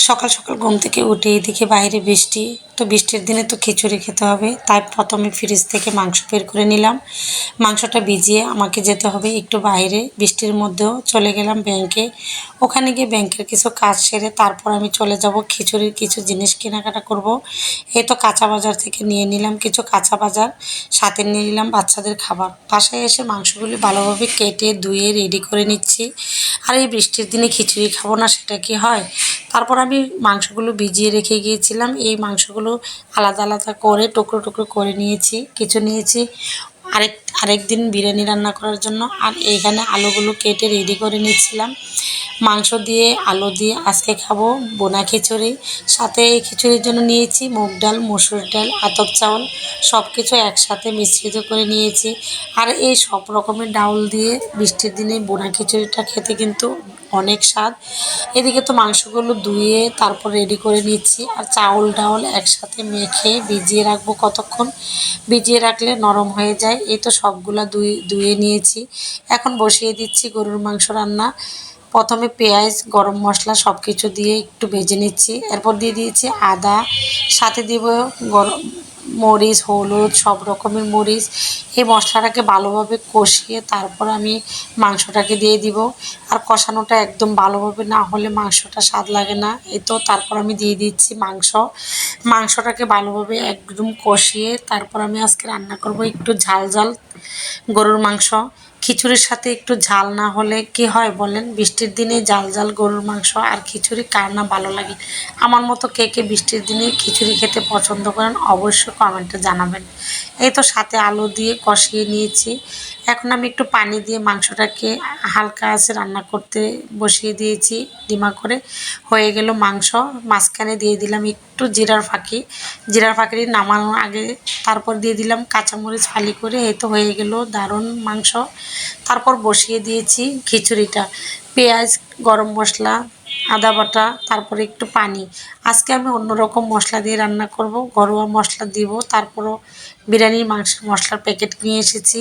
সকাল সকাল ঘুম থেকে উঠে এদিকে বাইরে বৃষ্টি তো বৃষ্টির দিনে তো খিচুড়ি খেতে হবে। তাই প্রথমে ফ্রিজ থেকে মাংস বের করে নিলাম। মাংসটা ভিজিয়ে আমাকে যেতে হবে একটু বাইরে। বৃষ্টির মধ্যেও চলে গেলাম ব্যাংকে ওখানে গিয়ে ব্যাংকের কিছু কাজ সেরে তারপর আমি চলে যাব খিচুড়ির কিছু জিনিস কেনাকাটা করব। এই তো কাঁচা বাজার থেকে নিয়ে নিলাম কিছু কাঁচা বাজার। সাথে নিয়ে নিলাম বাচ্চাদের খাবার। বাসায় এসে মাংসগুলি ভালোভাবে কেটে ধুয়ে রেডি করে নিচ্ছি। আর এই বৃষ্টির দিনে খিচুড়ি খাব না, সেটা কি হয়? তারপর আমি মাংসগুলো ভিজিয়ে রেখে গিয়েছিলাম। এই মাংসগুলো আলাদা আলাদা করে, টুকরো টুকরো করে নিয়েছি, কিছু নিয়েছি। আরেক আরেক দিন বিরিয়ানি রান্না করার জন্য, আর এইখানে আলুগুলো কেটে রেডি করে নিচ্ছিলাম। মাংস দিয়ে, আলু দিয়ে আজকে খাব বোনা খিচুড়ি। সাথে এই খিচুড়ির জন্য নিয়েছি মুগ ডাল, মসুর ডাল, আতপ চাউল সব কিছু একসাথে মিশ্রিত করে নিয়েছি। আর এই সব রকমের ডাউল দিয়ে বৃষ্টির দিনে বোনা খিচুড়িটা খেতে কিন্তু অনেক স্বাদ। এদিকে তো মাংসগুলো ধুয়ে তারপর রেডি করে নিচ্ছি আর চাউল ডাউল একসাথে মেখে ভিজিয়ে রাখব কতক্ষণ। ভিজিয়ে রাখলে নরম হয়ে যায়। এই তো সবগুলা ধুয়ে ধুয়ে নিয়েছি। এখন বসিয়ে দিচ্ছি গরুর মাংস রান্না। প্রথমে পেঁয়াজ, গরম মশলা সব কিছু দিয়ে একটু ভেজে নিচ্ছি। এরপর দিয়ে দিয়েছি আদা। সাথে দিব গরম মরিচ, হলুদ, সব রকমের মরিচ। এই মশলাটাকে ভালোভাবে কষিয়ে তারপর আমি মাংসটাকে দিয়ে দিব। আর কষানোটা একদম ভালোভাবে না হলে মাংসটা স্বাদ লাগে না। এই তো তারপর আমি দিয়ে দিচ্ছি মাংস। মাংসটাকে ভালোভাবে একদম কষিয়ে তারপর আমি আজকে রান্না করব একটু ঝাল ঝাল গরুর মাংস। খিচুড়ির সাথে একটু ঝাল না হলে কি হয় বলেন? বৃষ্টির দিনে জাল জাল গরুর মাংস আর খিচুড়ি কার না ভালো লাগে? আমার মতো কে কে বৃষ্টির দিনে খিচুড়ি খেতে পছন্দ করেন অবশ্যই কমেন্টে জানাবেন। এই তো সাথে আলু দিয়ে কষিয়ে নিয়েছি। এখন আমি একটু পানি দিয়ে মাংসটাকে হালকা আছে রান্না করতে বসিয়ে দিয়েছি, ডিমা করে। হয়ে গেল মাংস। মাঝখানে দিয়ে দিলাম একটু জিরার ফাঁকি। জিরার ফাঁকি নামানোর আগে তারপর দিয়ে দিলাম কাঁচামরিচ ফালি করে। এই তো হয়ে গেল দারুণ মাংস। তারপর বসিয়ে দিয়েছি খিচুড়িটা। পেঁয়াজ, গরম মশলা, আদা বাটা, তারপরে একটু পানি। আজকে আমি অন্যরকম মশলা দিয়ে রান্না করব। ঘরোয়া মশলা দিব, তারপরও বিরিয়ানির মাংস মশলার প্যাকেট নিয়ে এসেছি।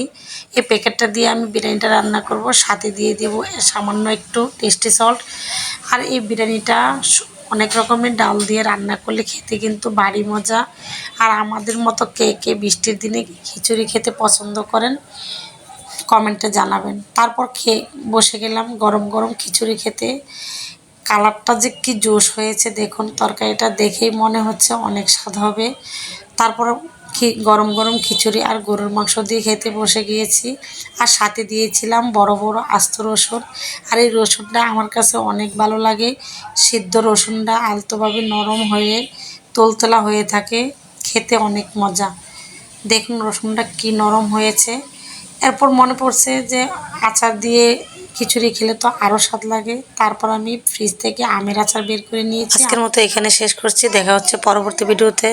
এই প্যাকেটটা দিয়ে আমি বিরিয়ানিটা রান্না করব। সাথে দিয়ে দেব সামান্য একটু টেস্টি সল্ট আর এই বিরিয়ানিটা অনেক রকমের ডাল দিয়ে রান্না করলে খেতে কিন্তু বাড়ি মজা। আর আমাদের মতো কে কে বৃষ্টির দিনে খিচুড়ি খেতে পছন্দ করেন কমেন্টে জানাবেন। তারপর খেয়ে বসে গেলাম গরম গরম খিচুড়ি খেতে। কালারটা যে কি জোশ হয়েছে দেখুন, তরকারিটা দেখেই মনে হচ্ছে অনেক স্বাদ হবে। তারপর কি গরম গরম খিচুড়ি আর গরুর মাংস দিয়ে খেতে বসে গিয়েছি। আর সাথে দিয়েছিলাম বড় বড় আস্ত রসুন। আর এই রসুনটা আমার কাছে অনেক ভালো লাগে। সিদ্ধ রসুনটা আলতোভাবে নরম হয়ে তোলতোলা হয়ে থাকে। খেতে অনেক মজা। দেখুন রসুনটা কি নরম হয়েছে। এরপর মনে পড়ছে যে আচার দিয়ে খিচুড়ি খেলে তো আরও স্বাদ লাগে। তারপর আমি ফ্রিজ থেকে আমের আচার বের করে নিয়েছি। আজকের মতো এখানে শেষ করছি। দেখা হচ্ছে পরবর্তী ভিডিওতে।